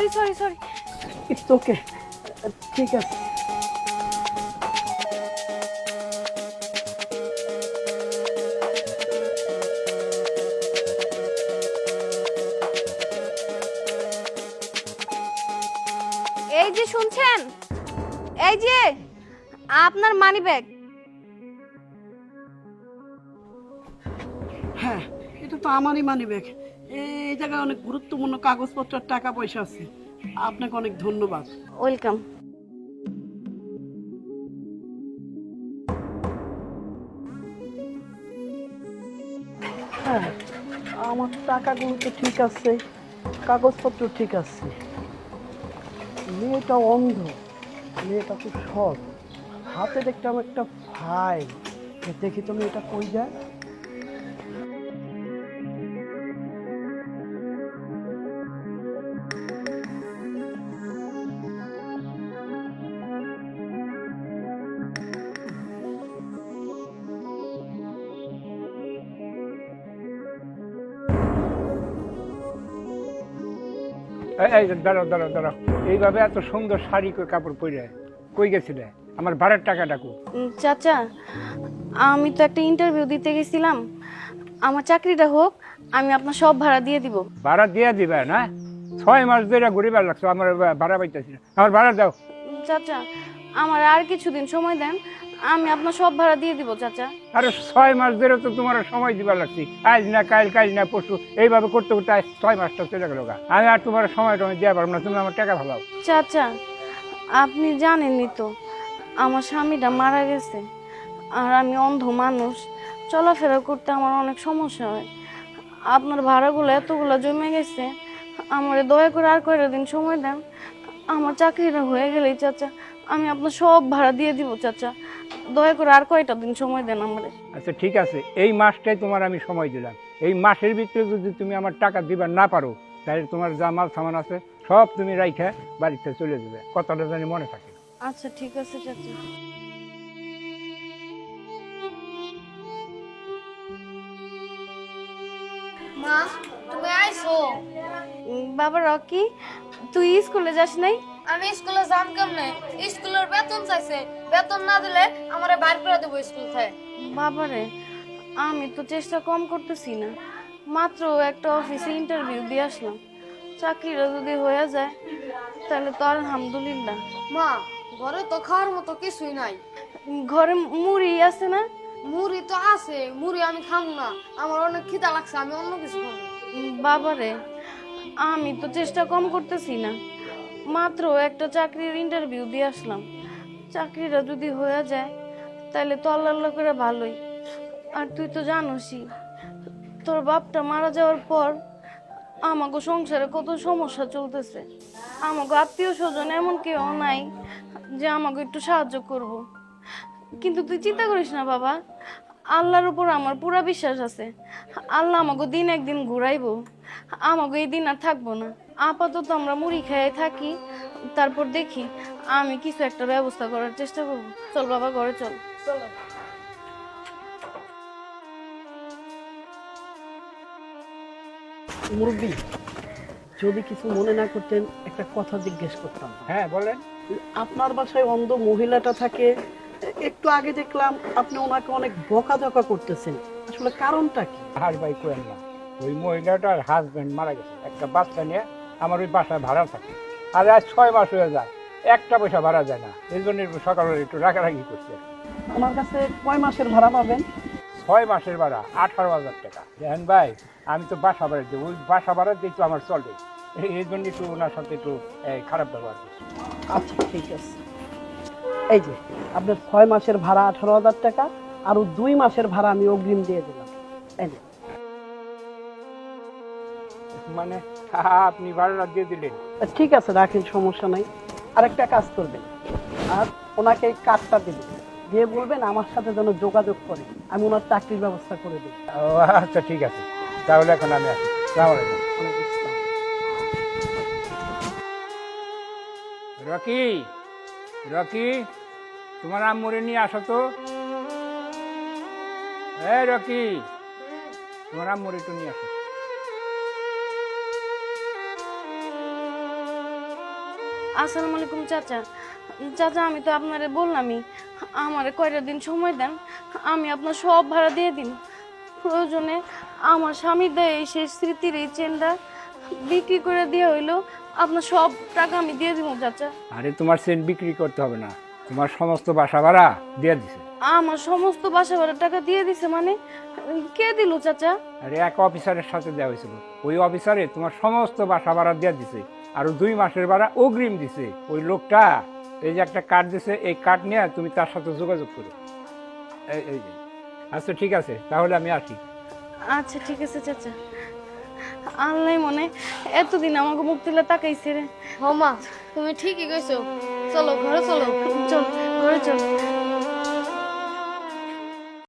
Sorry sorry sorry it's okay ঠিক আছে এই যে শুনছেন? এই যে আপনার মানি ব্যাগ হ্যাঁ এটা তো আমারই মানি ব্যাগ এই জায়গায় অনেক গুরুত্বপূর্ণ কাগজপত্র টাকা পয়সা আছে। আপনাকে অনেক ধন্যবাদ। ওয়েলকাম হ্যাঁ আমার টাকাগুলো তো ঠিক আছে কাগজপত্র ঠিক আছে। মেয়েটা অন্ধ মেয়েটা খুব সৎ। হাতে দেখতাম একটা ফাইল দেখি তো মেয়েটা কই যায়? এই দাঁড়াও দাঁড়াও দাঁড়াও। এইভাবে এত সুন্দর শাড়ি কাপড় পরে কই গেছিলে আমার ভাড়ার টাকা ডাকু উম, চাচা আমি তো একটা ইন্টারভিউ দিতে গেছিলাম। আমার চাকরিটা হোক আমি আপনার সব ভাড়া দিয়ে দিব। ভাড়া দিয়ে দিবে না? ছয় মাস ধরে ঘুরিবার লাগছো আমার ভাড়া পাইতেছি না। আমার ভাড়া দাও। চাচা আমার আর কিছুদিন সময় দেন আমি আপনার সব ভাড়া দিয়ে দিব চাচা। আরে ছয় মাস ধরে তো তোমার সময় দিবার লাগছি। আজ না কাল কাল না পরশু এইভাবে করতে করতে আজ ছয় মাসটা চলে গেল আমি আর তোমার সময় টময় দেওয়া পারব না তুমি আমার টাকা ভালো চাচা আপনি জানেনই তো আমার স্বামীটা মারা গেছে আর আমি অন্ধ মানুষ। চলাফেরা করতে আমার অনেক সমস্যা হয়। আপনার ভাড়াগুলো এতগুলো জমে গেছে আমার দয়া করে আর কয়টা দিন সময় দেন। আমার চাকরিটা হয়ে গেলেই চাচা আমি আপনার সব ভাড়া দিয়ে দিব চাচা। দয়া করে আর কয়টা দিন সময় দেন আমারে? আচ্ছা ঠিক আছে। এই মাসটাই তোমার আমি সময় দিলাম। এই মাসের ভিতরে যদি তুমি আমার টাকা দিবার না পারো তাহলে তোমার যা মাল সামান আছে সব তুমি রাইখে বাড়িতে চলে যাবে। কথাটা জানি মনে থাকে আচ্ছা ঠিক আছে চাচা। মা তুমি আইছো বাবা রকি তুই স্কুলে যাস নাই? আমি স্কুলে যাম কেমনে? স্কুলের বেতন চাইছে। বেতন না দিলে আমারে বাইর করে দেবো স্কুল থেকে। বাবারে আমি তো চেষ্টা কম করতেছি না। মাত্র একটা অফিসে ইন্টারভিউ দিয়ে আসলাম। চাকরিটা যদি হয়ে যায় তাহলে তো আলহামদুলিল্লাহ। মা ঘরে তো খাওয়ার মতো কিছুই নাই। ঘরে মুড়ি আছে না? মুড়ি তো আছে মুড়ি আমি খাম না। আমার অনেক খিদা লাগছে আমি অন্য কিছু খাব। বাবারে আমি তো চেষ্টা কম করতেছি না। মাত্র একটা চাকরির ইন্টারভিউ দিয়ে আসলাম। চাকরিটা যদি হয়ে যায় তাহলে তো আল্লাহ আল্লাহ করে ভালোই। আর তুই তো জানোসই, তোর বাপটা মারা যাওয়ার পর আমাকে সংসারে কত সমস্যা চলতেছে। আমাকে আত্মীয় স্বজন এমন কেউ নাই যে আমাকে একটু সাহায্য করব। কিন্তু তুই চিন্তা করিস না বাবা, আল্লাহর উপর আমার পুরা বিশ্বাস আছে। আল্লাহ আমাকে দিন একদিন ঘুরাইবো। আমাকে এই দিন আর থাকব না। আপাতত আমরা মুড়ি খেয়ে থাকি। তারপর দেখি আমি কিছু একটা ব্যবস্থা করার চেষ্টা করব। চল বাবা ঘরে চল। চলো মুরব্বী যদি কিছু মনে না করতেন একটা কথা জিজ্ঞেস করতাম। হ্যাঁ বলেন। আপনার বাসায় অন্ধ মহিলাটা থাকে একটু আগে দেখলাম আপনি ওনাকে অনেক বকাঝকা করতেছেন। আসলে কারণটা কি? আর ভাই কোয়েন না। ওই মহিলাটার হাজব্যান্ড মারা গেছে। একটা বাচ্চা নিয়ে আমার ওই বাসায় ভাড়া থাকে। আর আজ ছয় মাস হয়ে যায় একটা পয়সা ভাড়া যায় না। এই জন্য সকালে একটু রাগারাগি করছে। আমার কাছে কয় মাসের ভাড়া পাবেন? ছয় মাসের ভাড়া আঠারো হাজার টাকা। দেখেন ভাই আমি তো বাসা ভাড়া দিই ওই বাসা ভাড়া দিয়ে তো আমার চলে। এই- জন্য একটু ওনার সাথে একটু খারাপ ব্যবহার করছি। আচ্ছা ঠিক আছে। এই যে আপনার ছয় মাসের ভাড়া আঠারো হাজার টাকা আরও দুই মাসের ভাড়া আমি অগ্রিম দিয়ে দিলাম। এই যে, মানে আপনি ভাড়া দিয়ে দিলেন। ঠিক আছে রাখেন সমস্যা নাই। আর একটা কাজ করবেন। আর ওনাকে এই কার্ডটা দেবেন। দিয়ে বলবেন আমার সাথে যেন যোগাযোগ করে। আমি ওনার চাকরির ব্যবস্থা করে দিই। আচ্ছা ঠিক আছে। তাহলে এখন আমি আসি। সালাম রকি রকি তোমার আম্মুরে নিয়ে আসো তো। এ রকি তোমার আম্মুরে একটু নিয়ে আসো। আসসালামু আলাইকুম চাচা। চাচা আমি তো আপনারে বললামই আমারে কয়টা দিন সময় দেন আমি আপনার সব ভাড়া দিয়ে দিন। প্রয়োজনে আমার স্বামীর দেয় এই সেই স্মৃতির এই চেনটা বিক্রি করে দেওয়া হইল আপনার সব টাকা আমি দিয়ে দিব চাচা। আরে তোমার সেন্ট বিক্রি করতে হবে না তোমার সমস্ত বাসা ভাড়া দিয়ে দিছে। আমার সমস্ত বাসা ভাড়া টাকা দিয়ে দিছে মানে? কে দিল চাচা? আরে এক অফিসারের সাথে দেওয়া হয়েছিল ওই অফিসারে তোমার সমস্ত বাসা ভাড়া দিয়ে দিছে। আর দুই মাসের ভাড়া অগ্রিম দিছে। ওই লোকটা এই যে একটা কার্ড দিছে এই কার্ড নিয়ে তুমি তার সাথে যোগাযোগ করো। এই এই যে। আচ্ছা ঠিক আছে। তাহলে আমি আসি। আচ্ছা ঠিক আছে চাচা। আল্লাহ মনে এতদিন আমাকে মুখ তুলে তাকাইছে রে। হ মা তুমি ঠিকই কইছো। চলো ঘরে চলো। চল ঘরে চল।